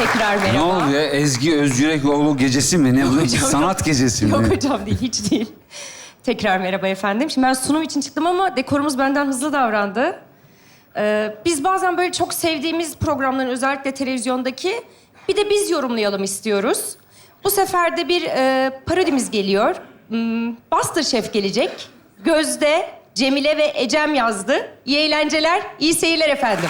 Tekrar merhaba. Ne oluyor? Ezgi Özcürekoğlu gecesi mi? Ne bu? Sanat gecesi mi? Yok hocam değil, hiç değil. Tekrar merhaba efendim. Şimdi ben sunum için çıktım ama dekorumuz benden hızlı davrandı. Ee, biz bazen böyle çok sevdiğimiz programların özellikle televizyondaki bir de biz yorumlayalım istiyoruz. Bu sefer de bir e, parodimiz geliyor. Hmm, Buster Chef gelecek. Gözde, Cemile ve Ecem yazdı. İyi eğlenceler, iyi seyirler efendim.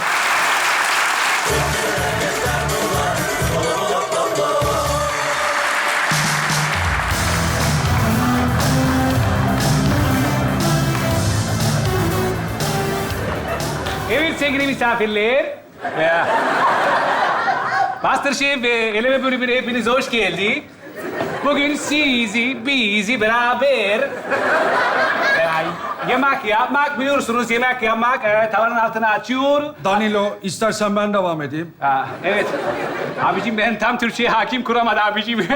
Sevgili misafirler. Ya. Masterchef ve eleme bölümüne hepiniz hoş geldi. Bugün sizi, bizi beraber... Ay, yemek yapmak biliyorsunuz. Yemek yapmak e, tavanın altına açıyor. Danilo, istersen ben devam edeyim. Aa, evet. Abicim ben tam Türkçe'ye hakim kuramadı abicim.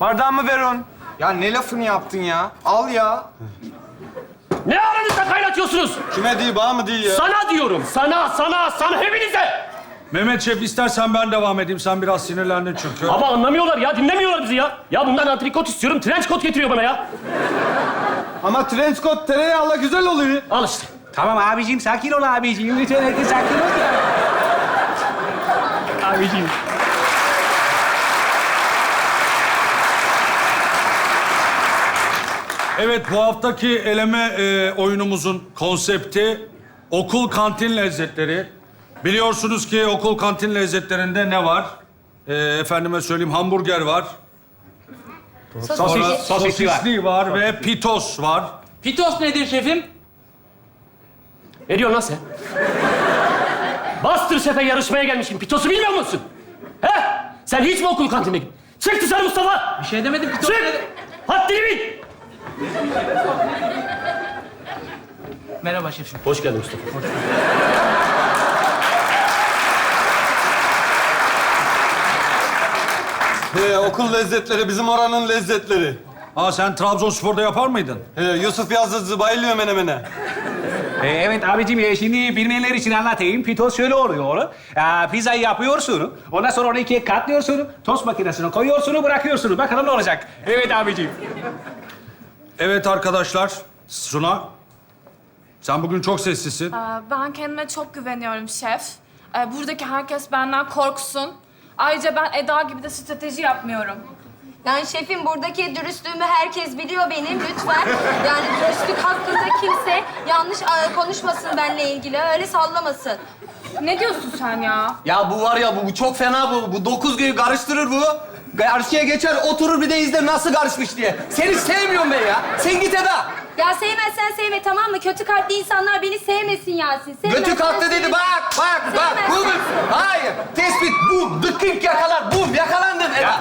Bardağımı ver on. Ya ne lafını yaptın ya? Al ya. Ne aranızda kaynatıyorsunuz? Kime değil, bana mı değil ya? Sana diyorum. Sana, sana, sana hepinize. Mehmet Şef, istersen ben devam edeyim. Sen biraz sinirlendin çünkü. Ama anlamıyorlar ya, dinlemiyorlar bizi ya. Ya bundan antrikot istiyorum, trench coat getiriyor bana ya. Ama trench coat tereyağla güzel oluyor. Al işte. tamam abicim sakin ol abicim. Lütfen herkes sakin ol ya. abicim. Evet, bu haftaki eleme e, oyunumuzun konsepti okul kantin lezzetleri. Biliyorsunuz ki okul kantin lezzetlerinde ne var? E, efendime söyleyeyim hamburger var. Sonra Sosis, sosisli var. sosisli var ve pitos var. Pitos nedir şefim? Ne diyorsun lan sen? Bastır Şef'e yarışmaya gelmişim. Pitos'u bilmiyor musun? He? Sen hiç mi okul kantine gittin? Çık dışarı Mustafa! Bir şey demedim pitos Çık! nedir? Haddini bil! Merhaba şefim. Hoş geldin Mustafa. He, okul lezzetleri bizim oranın lezzetleri. Aa sen Trabzonspor'da yapar mıydın? He, Yusuf Yazıcı bayılıyor menemene. Ee, Evet abicim e, şimdi bilmeyenler için anlatayım. Pitos şöyle oluyor. Ee, pizzayı yapıyorsun. Ondan sonra onu ikiye katlıyorsun. Tost makinesine koyuyorsun, bırakıyorsun. Bakalım ne olacak. Evet abicim. Evet arkadaşlar, Suna. Sen bugün çok sessizsin. Aa, Ben kendime çok güveniyorum şef. Ee, Buradaki herkes benden korksun. Ayrıca ben Eda gibi de strateji yapmıyorum. Yani şefim buradaki dürüstlüğümü herkes biliyor benim lütfen. Yani dürüstlük hakkında kimse yanlış e, konuşmasın benimle ilgili. Öyle sallamasın. Ne diyorsun sen ya? Ya bu var ya bu, bu çok fena bu. Bu dokuz gibi karıştırır bu. Karşıya geçer oturur bir de izler nasıl karışmış diye. Seni sevmiyorum ben ya. Sen git Eda. Ya sevmezsen sevme tamam mı? Kötü kalpli insanlar beni sevmesin Yasin. Sevmezsen Götü kalktı dedi sevme. bak bak bak. Sevmezsen- bu. Hayır. Tespit bu. Dıkık yakalar. Bu yakalandın Eda. Ya,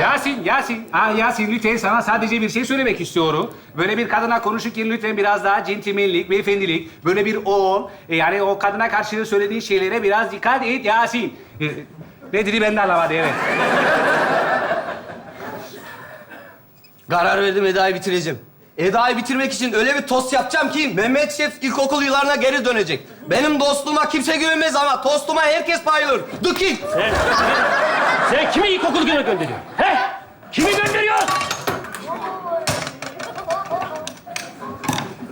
Yasin, Yasin. Ha, Yasin lütfen sana sadece bir şey söylemek istiyorum. Böyle bir kadına konuşurken lütfen biraz daha centilmenlik, beyefendilik, böyle bir on, e, yani o kadına karşı söylediğin şeylere biraz dikkat et Yasin. E, ne dedi ben de anlamadım, evet. Karar verdim Eda'yı bitireceğim. Eda'yı bitirmek için öyle bir tost yapacağım ki Mehmet Şef ilkokul yıllarına geri dönecek. Benim dostluğuma kimse güvenmez ama tostuma herkes bayılır. Dıkık. Sen, sen kimi ilkokul güne gönderiyorsun? He? Kimi gönderiyorsun?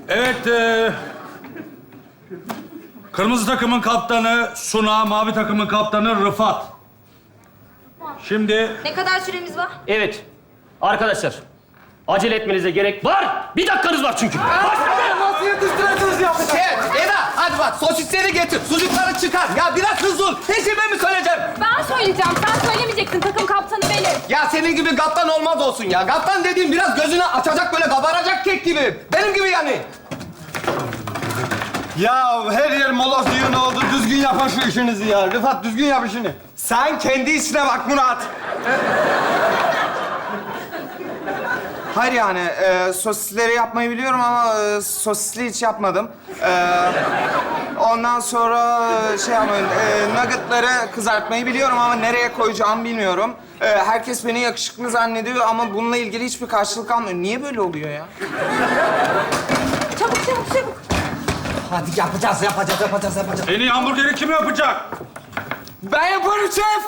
Evet, e, kırmızı takımın kaptanı Suna, mavi takımın kaptanı Rıfat. Şimdi Ne kadar süremiz var? Evet. Arkadaşlar, acele etmenize gerek var. Bir dakikanız var çünkü. Nasıl yetiştireceğiz ya? Evet, Eda hadi bak sosisleri getir, sucukları çıkar. Ya biraz hızlı ol. Ben mi söyleyeceğim? Ben söyleyeceğim. Sen söylemeyeceksin. Takım kaptanı benim. Ya senin gibi kaptan olmaz olsun ya. Kaptan dediğim biraz gözünü açacak böyle kabaracak kek gibi. Benim gibi yani. Ya her yer moloz düğün oldu. Düzgün yapın şu işinizi ya. Rıfat düzgün yap işini. Sen kendi işine bak Murat. Hayır yani e, sosisleri yapmayı biliyorum ama e, sosisli hiç yapmadım. E, ondan sonra e, şey yapmayın, e, nuggetları kızartmayı biliyorum ama nereye koyacağımı bilmiyorum. E, herkes beni yakışıklı zannediyor ama bununla ilgili hiçbir karşılık almıyor. Niye böyle oluyor ya? Çabuk çabuk çabuk. Hadi yapacağız, yapacağız, yapacağız, yapacağız. en iyi hamburgeri kim yapacak? Ben yaparım şef.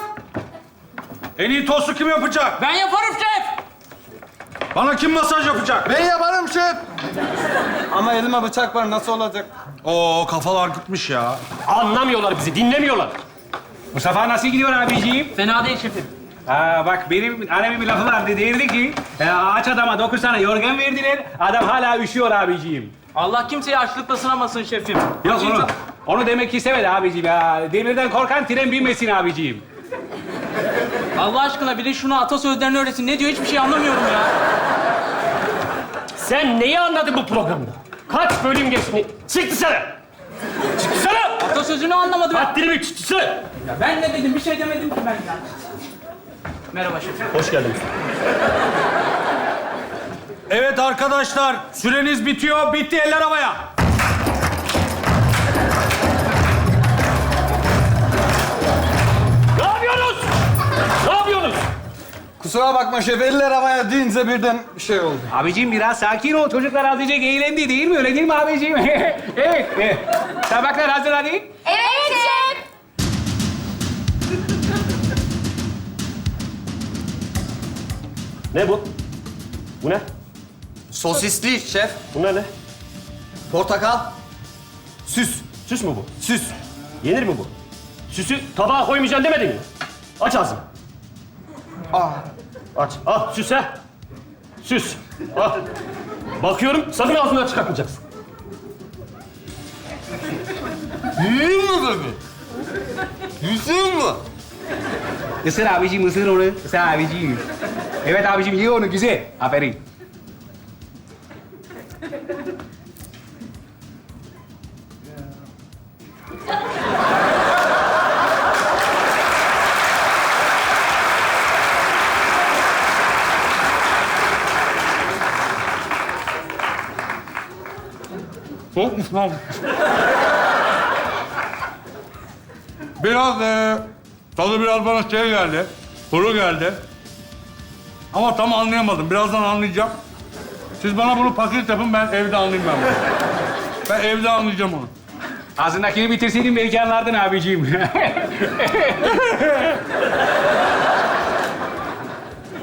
En iyi tostu kim yapacak? Ben yaparım şef. Bana kim masaj yapacak? Ben yaparım şef. Ama elime bıçak var nasıl olacak? Oo kafalar gitmiş ya. Anlamıyorlar bizi, dinlemiyorlar. Mustafa nasıl gidiyor abiciğim? Fena değil şefim. Aa, bak benim annemin bir lafı vardı. Derdi ki e, aç adama dokuz tane yorgan verdiler. Adam hala üşüyor abiciğim. Allah kimseyi açlıkla sınamasın şefim. Yok onu, onu demek istemedi abiciğim ya. Demirden korkan tren binmesin abiciğim. Allah aşkına biri şunu atasözlerini öğretsin. Ne diyor hiçbir şey anlamıyorum ya. Sen neyi anladın bu programda? Kaç bölüm geçti? Çık dışarı! Çık dışarı! Atasözünü anlamadım. Haddini bil, çık dışarı! Ya ben ne dedim? Bir şey demedim ki ben ya. Merhaba şefim. Hoş geldiniz. Evet arkadaşlar süreniz bitiyor. Bitti eller havaya. Ne yapıyorsunuz? Ne yapıyorsunuz? Kusura bakma şef eller havaya deyince birden bir şey oldu. Abiciğim biraz sakin ol. Çocuklar azıcık eğlendi değil mi? Öyle değil mi abiciğim? evet. evet. Tabaklar hazır hadi. Evet şef. Ne bu? Bu ne? Sosisli şef. Bunlar ne? Portakal. Süs. Süs mü bu? Süs. Yenir mi bu? Süsü tabağa koymayacaksın demedin mi? Aç ağzını. Aa. Aç. Al süse. Süs. Al. Bakıyorum sakın ağzından çıkartmayacaksın. Büyüğün mü böyle? Yüzüğün mü? Isır abiciğim, ısır onu. Isır abiciğim. Evet abiciğim, ye onu güzel. Aferin. Biraz e, tadı biraz bana şey geldi. Kuru geldi. Ama tam anlayamadım. Birazdan anlayacağım. Siz bana bunu paket yapın ben evde anlayayım ben bunu. Ben evde anlayacağım onu. Ağzındakini bitirseydin belki anlardın abiciğim.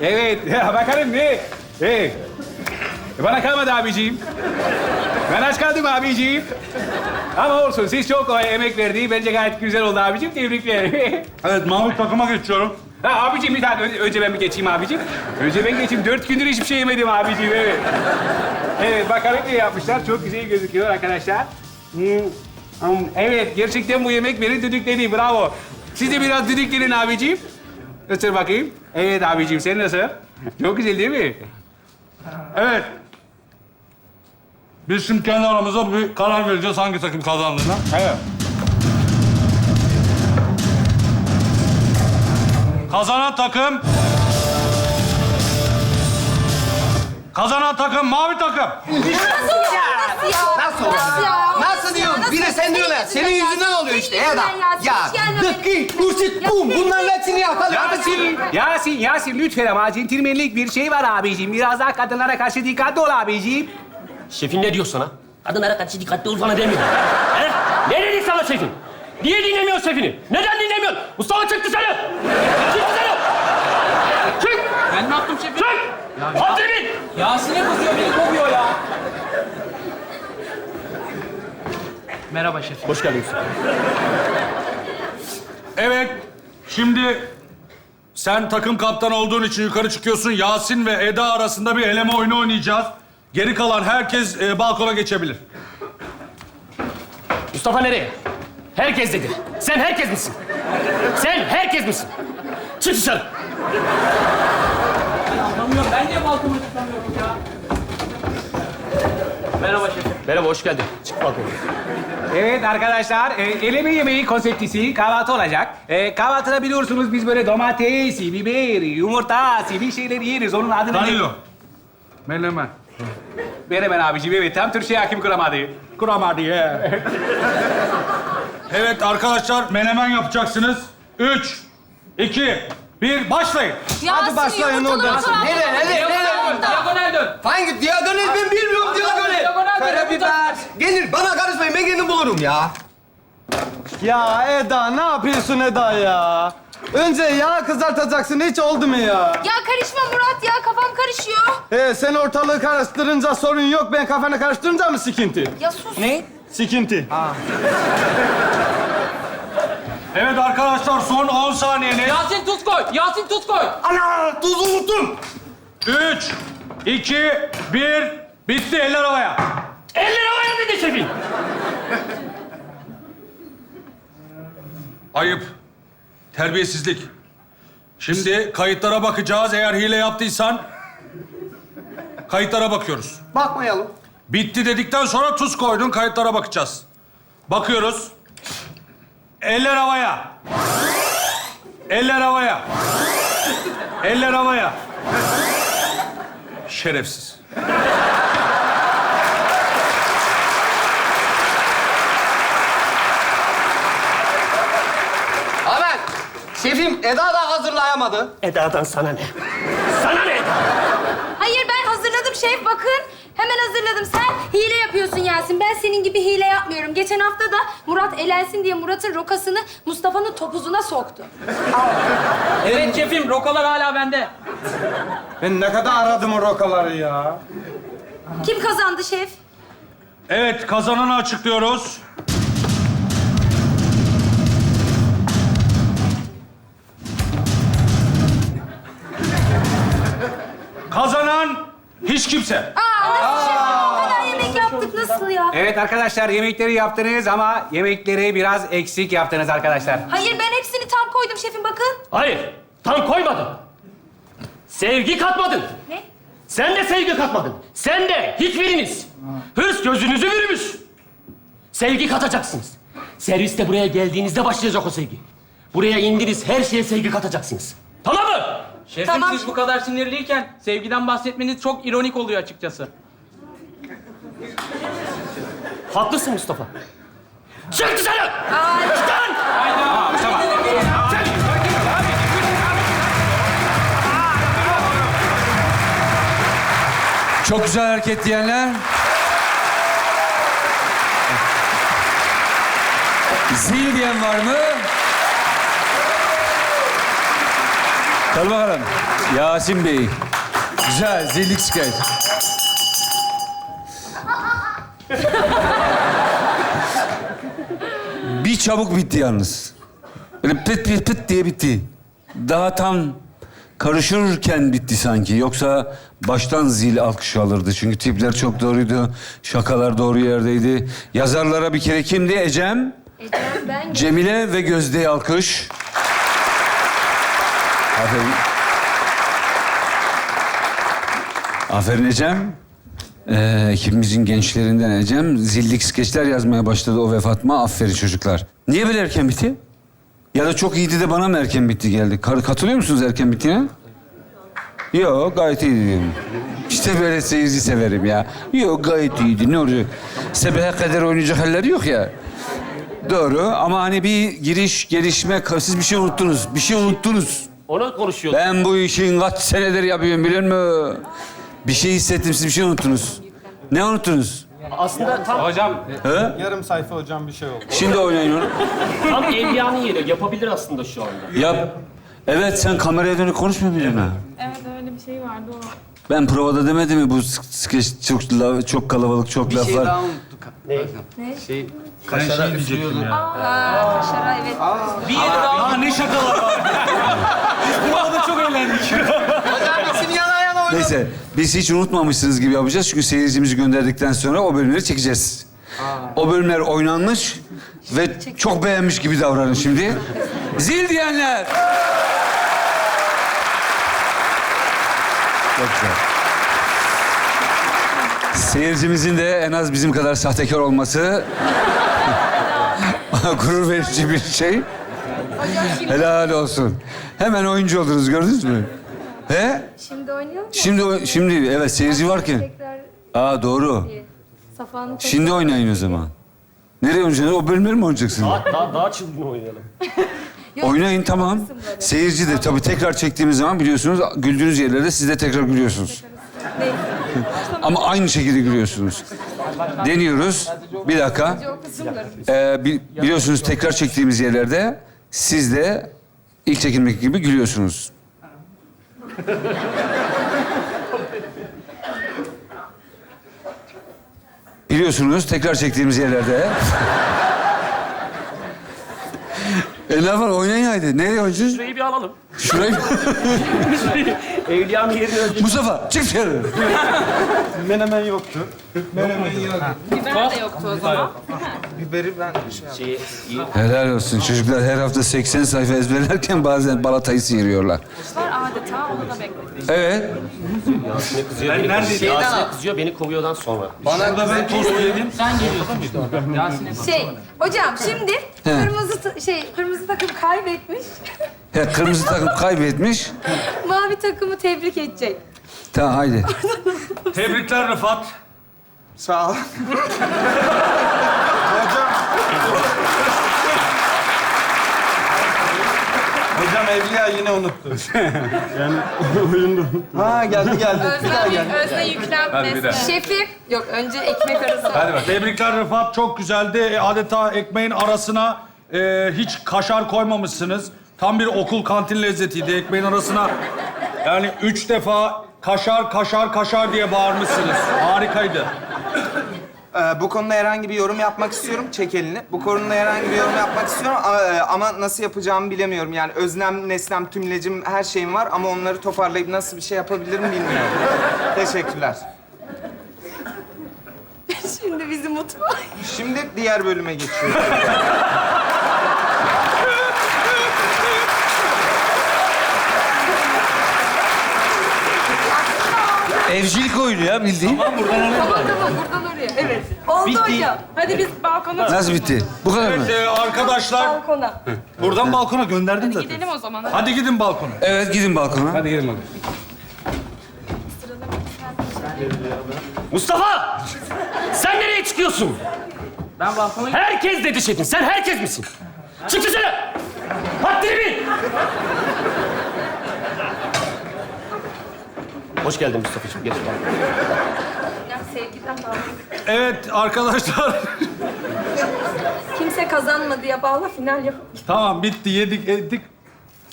evet, bakalım ne? Hey. Bana kalmadı abiciğim. Ben aç kaldım abiciğim. Ama olsun, siz çok o emek verdi. Bence gayet güzel oldu abiciğim. Tebrikler. Evet Mahmut takıma geçiyorum. ha, abiciğim bir tane önce, önce ben bir geçeyim abiciğim. Önce ben geçeyim. Dört gündür hiçbir şey yemedim abiciğim, evet. Evet, bakalım ne yapmışlar. Çok güzel gözüküyor arkadaşlar. Hmm, hmm, Evet, gerçekten bu yemek beni düdükledi. Bravo. Siz de biraz düdüklenin abiciğim. Isır bakayım. Evet abiciğim, sen nasıl? Çok güzel değil mi? Evet. Biz şimdi kendi aramızda bir karar vereceğiz hangi takım kazandığına. Evet. Kazanan takım... Kazanan takım mavi takım. Nasıl Nasıl Nasıl ya? Nasıl diyorsun? Bir de sen diyorsun ya. Senin yüzünden oluyor işte Eda. Ya dıkkı, kursit, bum. Bunların hepsini yapalım. Yasin, Yasin, Yasin lütfen ama centilmenlik bir şey var abiciğim. Biraz daha kadınlara karşı dikkatli ol abiciğim. Şefin ne diyor sana? Kadınlara karşı dikkatli ol sana demiyor. He? Ne dedi sana şefin? Niye dinlemiyor şefini? Neden dinlemiyorsun? Mustafa çık dışarı! Çık dışarı! Çık! Ben ne yaptım şefim? Çık! Bil! Yasin'e kızıyor, beni kovuyor ya. Merhaba şefim. Hoş geldin Mustafa. Evet. Şimdi sen takım kaptanı olduğun için yukarı çıkıyorsun. Yasin ve Eda arasında bir eleme oyunu oynayacağız. Geri kalan herkes e, balkona geçebilir. Mustafa nereye? Herkes dedi. Sen herkes misin? Sen herkes misin? Çık dışarı! Anlamıyorum, ben niye balkona çıkamıyorum ya? Merhaba şefim. Merhaba, hoş geldin. Çık balkona. Evet arkadaşlar, e, eleme yemeği konseptisi kahvaltı olacak. E, kahvaltıda biliyorsunuz biz böyle domatesi, biber, yumurtası bir şeyler yeriz. Onun adını... ne- Danilo. Menemen. Menemen abiciğim, evet. Tam Türkçe hakim kuramadı. Kuramadı ya. evet arkadaşlar menemen yapacaksınız. Üç, iki, bir, başlayın. Hadi başlayın oradan. Nereye, nereye, nereye? Diagonal dön. Hangi diagonal ben bilmiyorum diagonal. Karabiber. Gelir bana karışmayın ben kendim bulurum ya. Ya Eda ne yapıyorsun Eda ya? Önce yağ kızartacaksın hiç oldu mu ya? Ya karışma Murat ya kafam karışıyor. He sen ortalığı karıştırınca sorun yok. Ben kafanı karıştırınca mı sikinti? Ya sus. Ne? Sikinti. Evet arkadaşlar son 10 saniyeniz. Yasin tuz koy. Yasin tuz koy. Ana tuzu unuttum. Üç, iki, bir. Bitti eller havaya. Eller havaya dedi şefim. Ayıp. Terbiyesizlik. Şimdi kayıtlara bakacağız. Eğer hile yaptıysan kayıtlara bakıyoruz. Bakmayalım. Bitti dedikten sonra tuz koydun. Kayıtlara bakacağız. Bakıyoruz. Eller havaya. Eller havaya. Eller havaya. Şerefsiz. Şefim Eda da hazırlayamadı. Eda'dan sana ne? Sana ne Eda? Hayır ben hazırladım şef bakın. Hemen hazırladım. Sen hile yapıyorsun Yasin. Ben senin gibi hile yapmıyorum. Geçen hafta da Murat elensin diye Murat'ın rokasını Mustafa'nın topuzuna soktu. Evet şefim rokalar hala bende. Ben ne kadar aradım o rokaları ya. Kim kazandı şef? Evet, kazananı açıklıyoruz. Hiç kimse. Aa, nasıl şef? O kadar yemek yaptık nasıl ya? Evet arkadaşlar yemekleri yaptınız ama yemekleri biraz eksik yaptınız arkadaşlar. Hayır ben hepsini tam koydum şefim bakın. Hayır, tam koymadın. Sevgi katmadın. Ne? Sen de sevgi katmadın. Sen de hiçbiriniz. Hırs gözünüzü bürümüş. Sevgi katacaksınız. Serviste buraya geldiğinizde başlayacak o sevgi. Buraya indiniz, her şeye sevgi katacaksınız. Tamam mı? Şefim Tamam. siz bu kadar sinirliyken sevgiden bahsetmeniz çok ironik oluyor açıkçası. Haklısın Mustafa. Çık dışarı! Aa, Çıkın! Çok güzel hareket diyenler. Zil diyen var mı? Hadi bakalım. Yasin Bey. Güzel, zillik skeç. Bir çabuk bitti yalnız. Böyle pıt pıt pıt diye bitti. Daha tam karışırken bitti sanki. Yoksa baştan zil alkışı alırdı. Çünkü tipler çok doğruydu. Şakalar doğru yerdeydi. Yazarlara bir kere kimdi? Ecem, Ecem ben Cemile ve Gözde'ye alkış. Aferin. Aferin Ecem. Ee, ekibimizin gençlerinden Ecem. Zillik skeçler yazmaya başladı o ve Fatma. Aferin çocuklar. Niye böyle erken bitti? Ya da çok iyiydi de bana mı erken bitti geldi? Kar- Katılıyor musunuz erken bittiğine? Yok gayet iyiydi. İşte böyle seyirci severim ya. Yok gayet iyiydi ne olacak? Sebehe kadar oynayacak halleri yok ya. Doğru ama hani bir giriş, gelişme, siz bir şey unuttunuz. Bir şey unuttunuz. Onu konuşuyorduk. Ben bu işin kaç senedir yapıyorum biliyor musun? Bir şey hissettim, siz bir şey unuttunuz. Ne unuttunuz? Aslında tam, Hocam He? Yarım sayfa hocam bir şey oldu. Şimdi oynayın onu. tam evliyanın yeri. Yapabilir aslında şu anda. Yap. Evet, sen kameraya dönük konuşmuyor muydun ha? Evet öyle bir şey vardı o. Ben provada demedim mi bu skeç çok, la- çok kalabalık, çok laf var. unuttuk. Ne? Şey, kaşara üflüyordu. Aa, kaşara evet. Bir yere daha... Aa ne şakalar var. Biz provada çok eğlendik. Hocam yana yana oynadı. Neyse, biz hiç unutmamışsınız gibi yapacağız. Çünkü seyircimizi gönderdikten sonra o bölümleri çekeceğiz. O bölümler oynanmış ve çok beğenmiş gibi davranın şimdi. Zil diyenler. Çok güzel. Seyircimizin de en az bizim kadar sahtekar olması gurur verici bir şey. Helal olsun. Hemen oyuncu oldunuz gördünüz mü? He? Şimdi oynuyor mu? Şimdi şimdi evet seyirci varken. Tekrar Aa doğru. Safa'nın Şimdi oynayın o zaman. Nereye oynayacaksınız? O bölümleri mi oynayacaksınız? Daha, daha, daha çılgın oynayalım. Oynayın tamam. Seyirci de tabii tekrar çektiğimiz zaman biliyorsunuz güldüğünüz yerlerde siz de tekrar gülüyorsunuz. Ama aynı şekilde gülüyorsunuz. Deniyoruz. Bir dakika. Ee, bi- biliyorsunuz tekrar çektiğimiz yerlerde siz de ilk çekilmek gibi gülüyorsunuz. Biliyorsunuz tekrar çektiğimiz yerlerde. E ne var oynayın haydi. Nereye oynayacağız? Şurayı bir alalım. Şurayı. Evliyanın yerini önce... Mustafa çık dışarı. Menemen yoktu. Biber de yoktu o zaman. Biberi ben şey yaptım. Şeyi, Helal olsun. Çocuklar her hafta 80 sayfa ezberlerken bazen balatayı sıyırıyorlar. Var adeta onu da bekledim. Evet. Yasin'e kızıyor, beni kovuyor. Yasin'e kızıyor, beni kovuyordan sonra. Bana ben tost yedim. Sen geliyorsun işte. Yasin'e Şey, hocam şimdi kırmızı şey kırmızı takım kaybetmiş. Ya kırmızı takım kaybetmiş. Mavi takımı tebrik edecek. Tamam haydi. Tebrikler Rıfat. Sağ ol. Hocam. Hocam Evliya yine unuttu. yani oyunda Ha geldi geldi. Bir daha geldi. özne yüklenmesi. Şefim, yok önce ekmek arası. Tebrikler Rıfat. Çok güzeldi. E, Adeta ekmeğin arasına e, hiç kaşar koymamışsınız. Tam bir okul kantin lezzetiydi. Ekmeğin arasına yani üç defa kaşar, kaşar, kaşar diye bağırmışsınız. Harikaydı. Ee, bu konuda herhangi bir yorum yapmak istiyorum. Çek elini. Bu konuda herhangi bir yorum yapmak istiyorum ama, e, ama nasıl yapacağımı bilemiyorum. Yani özlem, neslem, tümlecim her şeyim var ama onları toparlayıp nasıl bir şey yapabilirim bilmiyorum. Teşekkürler. Şimdi bizi mutfağa. Şimdi diğer bölüme geçiyorum. Evcilik oyunu ya bildiğin. Tamam tamam buradan oraya. Evet. Oldu hocam. Hadi biz balkona Nasıl bitti? Bu kadar mı? Evet e, arkadaşlar balkona. buradan balkona gönderdim zaten. Gidelim o zaman. Hadi gidin balkona. Evet gidin balkona. Hadi gelin bakalım. Mustafa! Sen nereye çıkıyorsun? Ben balkona Herkes dedi şefin. Sen herkes misin? Çık dışarı! Haddini bil! Hoş geldin Mustafa'cığım. Geç bakalım. Ya sevgiden bağlı. Evet arkadaşlar. Kimse kazanmadı ya bağla final yap. tamam bitti yedik ettik.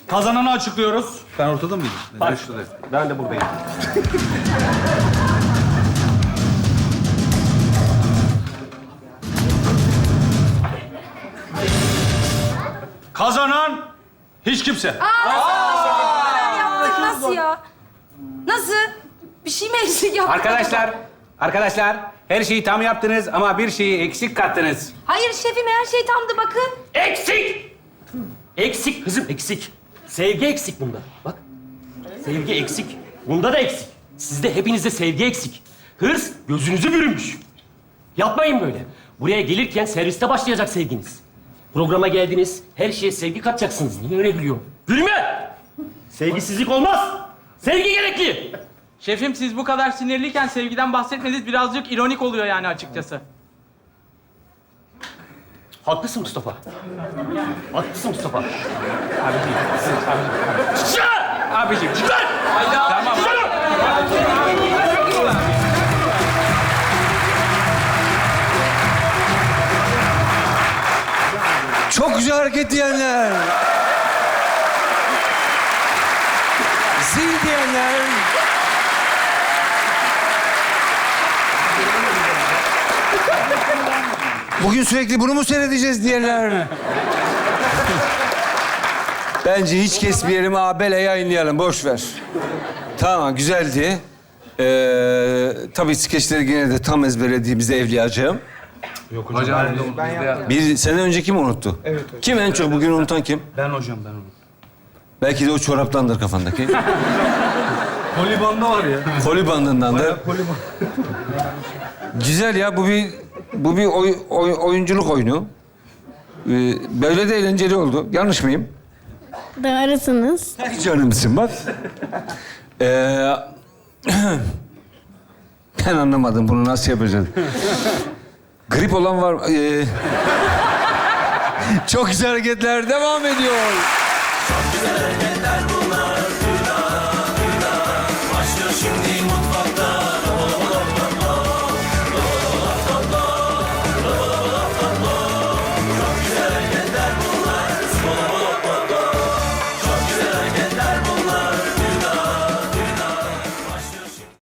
Kazananı açıklıyoruz. Ben ortada mıydım? Bak, ben de buradayım. Kazanan hiç kimse. Yaptık nasıl ya? Nasıl? Bir şey mi eksik yaptık? Arkadaşlar, arkadaşlar her şeyi tam yaptınız ama bir şeyi eksik kattınız. Hayır şefim her şey tamdı bakın. Eksik! Eksik kızım, eksik. Sevgi eksik bunda. Bak. Sevgi eksik. Bunda da eksik. Sizde hepinizde sevgi eksik. Hırs gözünüzü bürümüş. Yapmayın böyle. Buraya gelirken serviste başlayacak sevginiz. Programa geldiniz, her şeye sevgi katacaksınız. Niye öyle gülüyorsun? Gülme! Sevgisizlik olmaz. Sevgi gerekli. Şefim siz bu kadar sinirliyken sevgiden bahsetmeniz birazcık ironik oluyor yani açıkçası. Haklısın Mustafa. Haklısın Mustafa. Abiciğim. Çık! Abiciğim. Çık lan! Tamam. Çık! Çok güzel hareket diyenler. Zil diyenler. Bugün sürekli bunu mu seyredeceğiz diyenler. Bence hiç kesmeyelim abele yayınlayalım. Boş ver. Tamam güzeldi. Ee, tabii skeçleri gene de tam ezberlediğimizde evliyacığım. Hocam, Bir sene önce kim unuttu? Evet hocam. Kim en çok bugün unutan kim? Ben hocam ben onu. Belki de o çoraptandır kafandaki. Kolibanda var ya. Koli bandındandır. Güzel ya bu bir bu bir oy- oy- oyunculuk oyunu. Ee, böyle de eğlenceli oldu. Yanlış mıyım? Doğrusunuz. Canımsın bak. Ee, ben anlamadım bunu nasıl yapacağız. Grip olan var. mı? Ee, çok güzel hareketler devam ediyor. Güzel hareketler